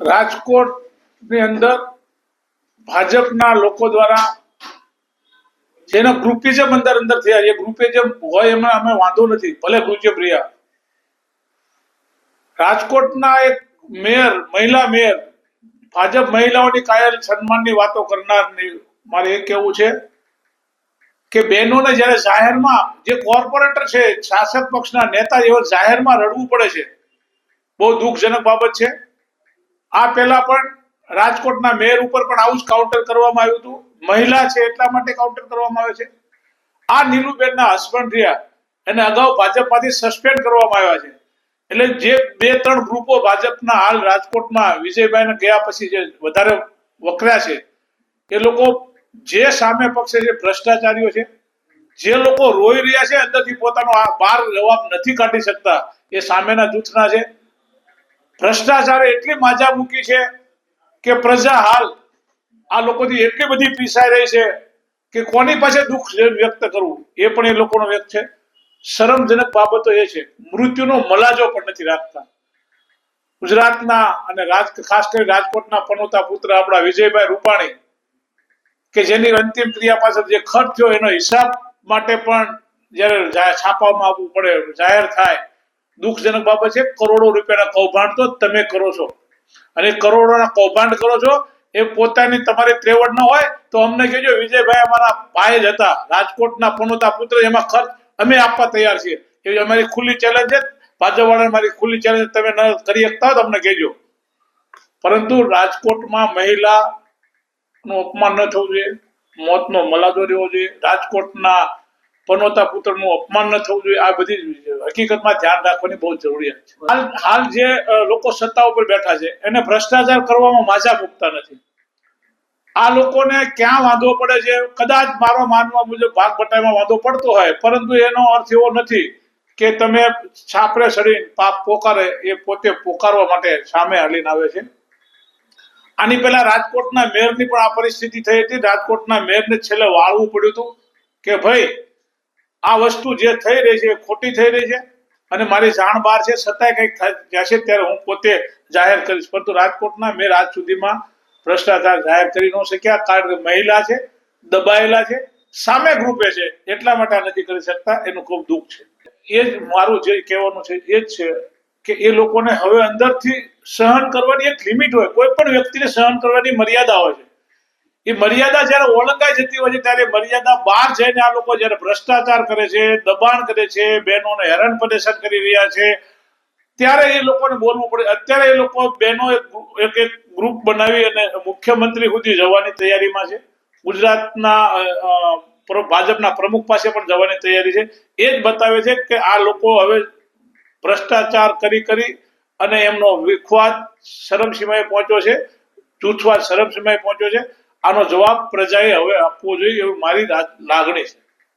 રાજકોટની અંદર ભાજપના લોકો દ્વારા જેના ગ્રુપિઝમ અંદર અંદર થયા છે ગ્રુપિઝમ હોય એમાં અમે વાંધો નથી, ભલે ગ્રુપિઝમ રહ્યા રાજકોટના એક મેયર, મહિલા મેયર, ભાજપ મહિલાઓની કાયલ સન્માનની વાતો કરનારની મારે એ કહેવું છે કે બહેનોને જ્યારે જાહેરમાં જે કોર્પોરેટર છે, શાસક પક્ષના નેતા એવા જાહેરમાં રડવું પડે છે, બહુ દુઃખજનક બાબત છે. આ પહેલા પણ રાજકોટના મેયર ઉપર પણ આવું જ કાઉન્ટર કરવામાં આવ્યું હતું. મહિલા છે એટલા માટે કાઉન્ટર કરવામાં આવે છે. આ નીલુબેનના હસબન્ડ રહ્યા. એને અગાઉ ભાજપમાંથી સસ્પેન્ડ કરવામાં આવ્યા છે. એટલે જે બે, ત્રણ ગ્રુપો ભાજપના હાલ રાજકોટમાં વિજયભાઈને ગયા પછી જે વધારે વકર્યા છે, એ લોકો જે સામે પક્ષે જે ભ્રષ્ટાચારીઓ છે, જે લોકો રોઈ રહ્યા છે, અંદરથી પોતાનો બાર જવાબ નથી કાઢી શકતા એ સામેના જૂથના છે. ભ્રષ્ટાચારે એટલી માજા મૂકી છે કે પ્રજા હાલ આ લોકોથી એટલી બધી પીસાઈ રહી છે કે કોની પાસે દુઃખ વ્યક્ત કરવું? એ પણ એ લોકોનો વ્યક્ત છે. શરમજનક બાબતો એ છે. મૃત્યુનો મલાજો પણ નથી રાખતા. ગુજરાતના અને રાજ ખાસ કરી રાજકોટના પનોતા પુત્ર આપણા વિજયભાઈ રૂપાણી કે જેની અંતિમ ક્રિયા પાછળ જે ખર્ચ થયો એનો હિસાબ માટે પણ જ્યારે છાપવામાં આવવું પડે, જાહેર થાય દુઃખજનક બાબત છે. કરોડો રૂપિયાના કૌભાંડ તો તમે કરો છો. અને કરોડોના કૌભાંડ કરો છો, એ પોતાની તમારી ત્રેવડ ન હોય તો અમને કહેજો, વિજયભાઈ અમારા ભાઈ જ હતા. રાજકોટના પનોતા પુત્ર, એમાં ખર્ચ અમે આપવા તૈયાર છીએ. એ અમારી ખુલ્લી ચેલેન્જ છે. ભાજપવાળાને મારી ખુલ્લી ચેલેન્જ તમે ન કરી શકતા તો અમને કહેજો. પરંતુ રાજકોટમાં મહિલા નું અપમાન ન થવું જોઈએ, મોતનો મલાજો રહેવો જોઈએ. રાજકોટના પનોતા પુત્રનું અપમાન ન થવું જોઈએ, આ બધી હકીકતમાં ધ્યાન રાખવાની બહુ જરૂરિયાત છે. હાલ હાલ જે લોકો સત્તા ઉપર બેઠા છે, એને ભ્રષ્ટાચાર કરવામાં માજા મૂકતા નથી. આ લોકોને ક્યાં વાંધો પડે છે? કદાચ મારો માનવા મુજબ ભાગ બટાઈમાં વાંધો પડતો હોય, પરંતુ એનો અર્થ એવો નથી કે તમે છાપરે સડી પાપ પોકારે, એ પોતે પોકારવા માટે સામે હલીને આવે છે. આની પહેલા રાજકોટના મેયરની પણ આ પરિસ્થિતિ થઈ હતી. રાજકોટના મેયરને છેલ્લે વાળવું પડ્યું હતું કે, ભાઈ આ વસ્તુ જે થઈ રહી છે એ ખોટી થઈ રહી છે અને મારી જાણ બહાર છે, છતાંય કંઈક જશે ત્યારે હું પોતે જાહેર કરીશ. પરંતુ રાજકોટના મેં આજ સુધીમાં ભ્રષ્ટાચાર જાહેર કરી ન શક્યા. કારણ કે મહિલા છે, દબાયેલા છે, સામે ગ્રુપે છે, એટલા માટે આ નથી કરી શકતા. એનું ખૂબ દુઃખ છે. એ જ મારું જે કહેવાનું છે, એ જ છે કે એ લોકોને હવે અંદરથી સહન કરવાની એક લિમિટ હોય. કોઈ પણ વ્યક્તિને સહન કરવાની મર્યાદા હોય છે. એ મર્યાદા જ્યારે ઓળંગાઈ જતી હોય છે ત્યારે મર્યાદા બહાર જઈને આ લોકો જ્યારે ભ્રષ્ટાચાર કરે છે, દબાણ કરે છે, બહેનોને હેરાન પરેશાન કરી રહ્યા છે, ત્યારે એ લોકોને બોલવું પડે. અત્યારે એ લોકો બહેનો એક એક ગ્રુપ બનાવી અને મુખ્યમંત્રી સુધી જવાની તૈયારીમાં છે. ગુજરાતના ભાજપના પ્રમુખ પાસે પણ જવાની તૈયારી છે. એ જ બતાવે છે કે આ લોકો હવે ભ્રષ્ટાચાર કરી કરી અને એમનો વિખવાદ શરમસીમાએ પહોંચ્યો છે, જૂથવાદ શરમસીમાએ પહોંચ્યો છે. આનો જવાબ પ્રજાએ હવે આપવો જોઈએ એવી મારી લાગણી છે.